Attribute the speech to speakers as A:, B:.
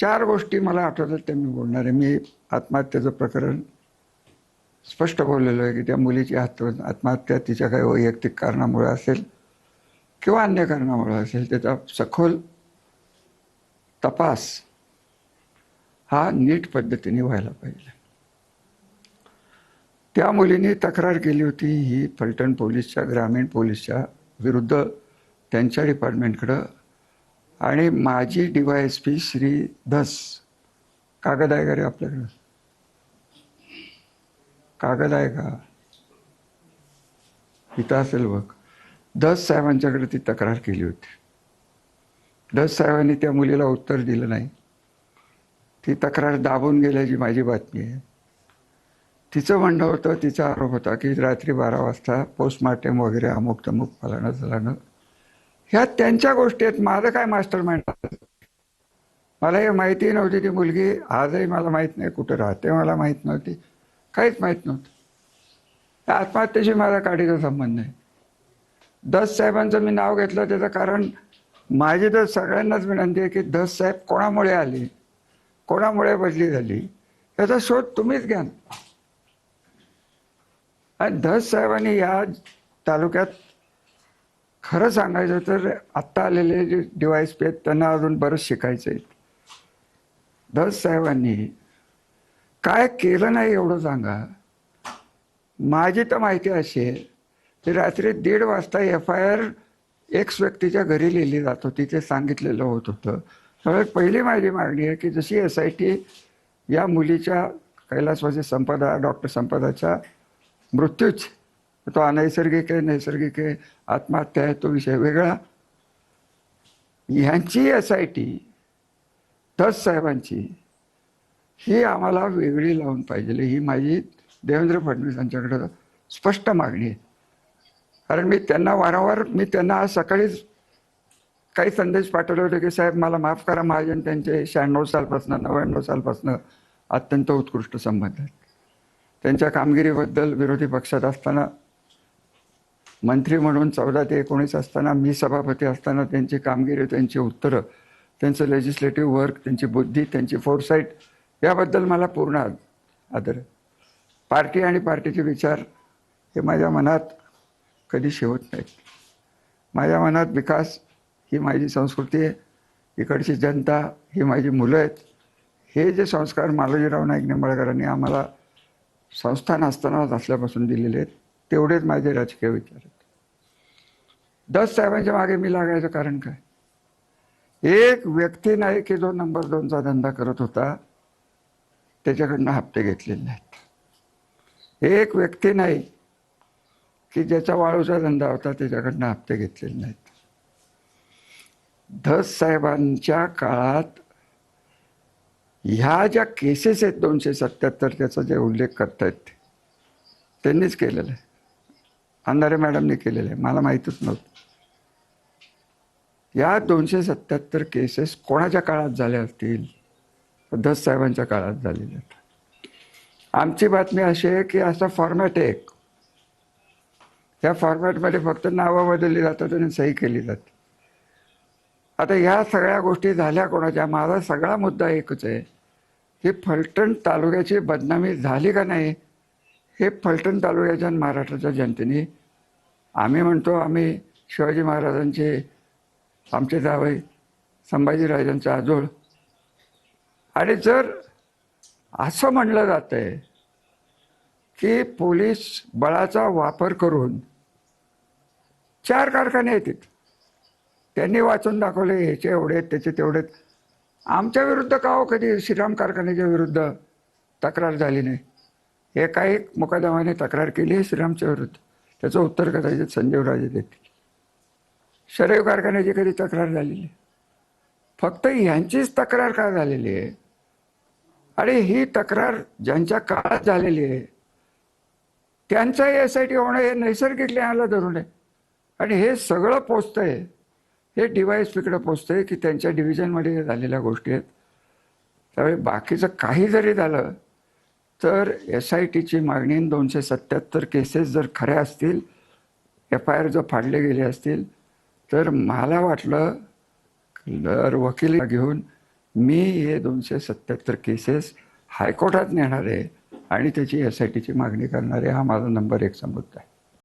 A: चार गोष्टी मला आठवतात त्या मी बोलणार आहे. मी आत्महत्येचं प्रकरण स्पष्ट बोललेलो आहे की त्या मुलीची आत्म आत्महत्या तिच्या काही वैयक्तिक कारणामुळे असेल किंवा अन्य कारणामुळे असेल त्याचा सखोल तपास हा नीट पद्धतीने व्हायला पाहिजे. त्या मुलीने तक्रार केली होती. ही फलटण पोलीसच्या ग्रामीण पोलीसच्या विरुद्ध त्यांच्या डिपार्टमेंटकडं आणि माजी D Y S P Shri Dhas. कागद आहे का रे आपल्याकडं? कागद आहे का? इथं असेल बघ. दस साहेबांच्याकडे ती तक्रार केली होती. दस साहेबांनी त्या मुलीला उत्तर दिलं नाही. ती तक्रार दाबून गेल्याची माझी बातमी आहे. तिचं म्हणणं होतं तिचा आरोप होता की रात्री बारा वाजता पोस्टमार्टम वगैरे अमुक तमुक फलाणं झालं ह्या त्यांच्या गोष्टी आहेत. माझं काय मास्टर माइंड मला हे माहिती नव्हती ती मुलगी. आजही मला माहीत नाही कुठं राहते. मला माहीत नव्हती. काहीच माहीत नव्हतं. आत्महत्येशी माझा काडीचा संबंध नाही दस साहेबांचं मी नाव घेतलं त्याचं कारण माझी तर सगळ्यांनाच विनंती आहे की दस साहेब कोणामुळे आले? कोणामुळे बदली झाली? याचा शोध तुम्हीच घ्या आणि धस साहेबांनी या तालुक्यात खरं सांगायचं तर आत्ता आलेले जे डिवाईस पे आहेत त्यांना अजून बरंच शिकायचं आहे दस साहेबांनी काय केलं नाही एवढं सांगा. माझी तर माहिती अशी आहे की रात्री दीड वाजता एफ आय आर एक्स व्यक्तीच्या घरी लिहिली जात होती ते सांगितलेलं होत होतं. त्यामुळे पहिली माझी मागणी आहे की जशी एस आय टी या मुलीच्या कैलासवासी संपदा डॉक्टर संपदाच्या मृत्यूच तो अनैसर्गिक आहे नैसर्गिक आहे आत्महत्या आहे तो विषय वेगळा. ह्यांची एस आय टी दस साहेबांची ही आम्हाला वेगळी लावून पाहिजे. ही माझी देवेंद्र फडणवीस यांच्याकडं स्पष्ट मागणी आहे. कारण मी त्यांना वारंवार मी त्यांना आज सकाळीच काही संदेश पाठवले होते की साहेब मला माफ करा महाजन त्यांचे शहाण्णव सालपासनं नव्याण्णव सालपासनं अत्यंत उत्कृष्ट संबंध आहेत. त्यांच्या कामगिरीबद्दल विरोधी पक्षात असताना मंत्री म्हणून चौदा ते एकोणीस असताना मी सभापती असताना त्यांची कामगिरी त्यांची उत्तरं त्यांचं लेजिस्लेटिव्ह वर्क त्यांची बुद्धी त्यांची फोरसाईट याबद्दल मला पूर्ण आदर आहे. पार्टी आणि पार्टीचे विचार हे माझ्या मनात कधी शेवत नाहीत माझ्या मनात विकास ही माझी संस्कृती आहे इकडची जनता ही माझी मुलं आहेत हे जे संस्कार मालोजीराव नाईक निंबाळकरांनी आम्हाला संस्थान असताना असल्यापासून दिलेले आहेत तेवढेच माझे राजकीय विचार आहेत. दस साहेबांच्या मागे मी लागायचं कारण काय? एक व्यक्ती नाही की जो नंबर दोनचा धंदा करत होता त्याच्याकडनं हप्ते घेतलेले नाहीत. एक व्यक्ती नाही की ज्याचा वाळूचा धंदा होता त्याच्याकडनं हप्ते घेतलेले नाहीत. धस साहेबांच्या काळात ह्या ज्या केसेस आहेत दोनशे सत्याहत्तर त्याचा जे उल्लेख करतायत त्यांनीच केलेलं आहे. अंधारे मॅडमने केलेलं आहे मला माहीतच नव्हतं. या दोनशे सत्याहत्तर केसेस कोणाच्या काळात झाल्या असतील? दस साहेबांच्या काळात झालेल्या आहेत. आमची बातमी अशी आहे की असा फॉर्मॅट आहे एक. या फॉर्मॅटमध्ये फक्त नावं बदलली जातात आणि सही केली जाते. आता ह्या सगळ्या गोष्टी झाल्या कोणाच्या? माझा सगळा मुद्दा एकच आहे. की फलटण तालुक्याची बदनामी झाली का नाही? हे फलटण तालुक्याच्या महाराष्ट्राच्या जनतेने आम्ही म्हणतो आम्ही शिवाजी महाराजांचे आमचे जावई संभाजीराजांचा आजोळ. आणि जर असं म्हणलं जातं आहे की पोलीस बळाचा वापर करून चार कारखाने येतात त्यांनी वाचून दाखवले ह्याचे एवढे आहेत, त्याचे तेवढे आहेत. आमच्या विरुद्ध का हो कधी श्रीराम कारखान्याच्या विरुद्ध तक्रार झाली नाही? एका एक मुकादमाने तक्रार केली आहे श्रीरामच्या विरुद्ध. त्याचं उत्तर कदाचित संजीवराजे देतील. शरीव कारखान्याची कधी तक्रार झालेली? फक्त ह्यांचीच तक्रार का झालेली आहे? आणि ही तक्रार ज्यांच्या काळात झालेली आहे त्यांचा एस आय टी होणं हे नैसर्गिक न्यायाला धरून आहे. आणि हे सगळं पोचतंय हे डिवाईस पिकडं पोचतंय की त्यांच्या डिव्हिजनमध्ये झालेल्या गोष्टी आहेत. त्यामुळे बाकीचं काही जरी झालं तर एस आय टीची मागणी दोनशे सत्याहत्तर केसेस जर खऱ्या असतील एफ आय आर जर फाडले गेले असतील तर मला वाटलं तर वकील घेऊन मी हे दोनशे सत्याहत्तर केसेस हायकोर्टात नेणार आहे आणि त्याची एस आय टीची मागणी करणार आहे हा माझा नंबर एक मुद्दा आहे.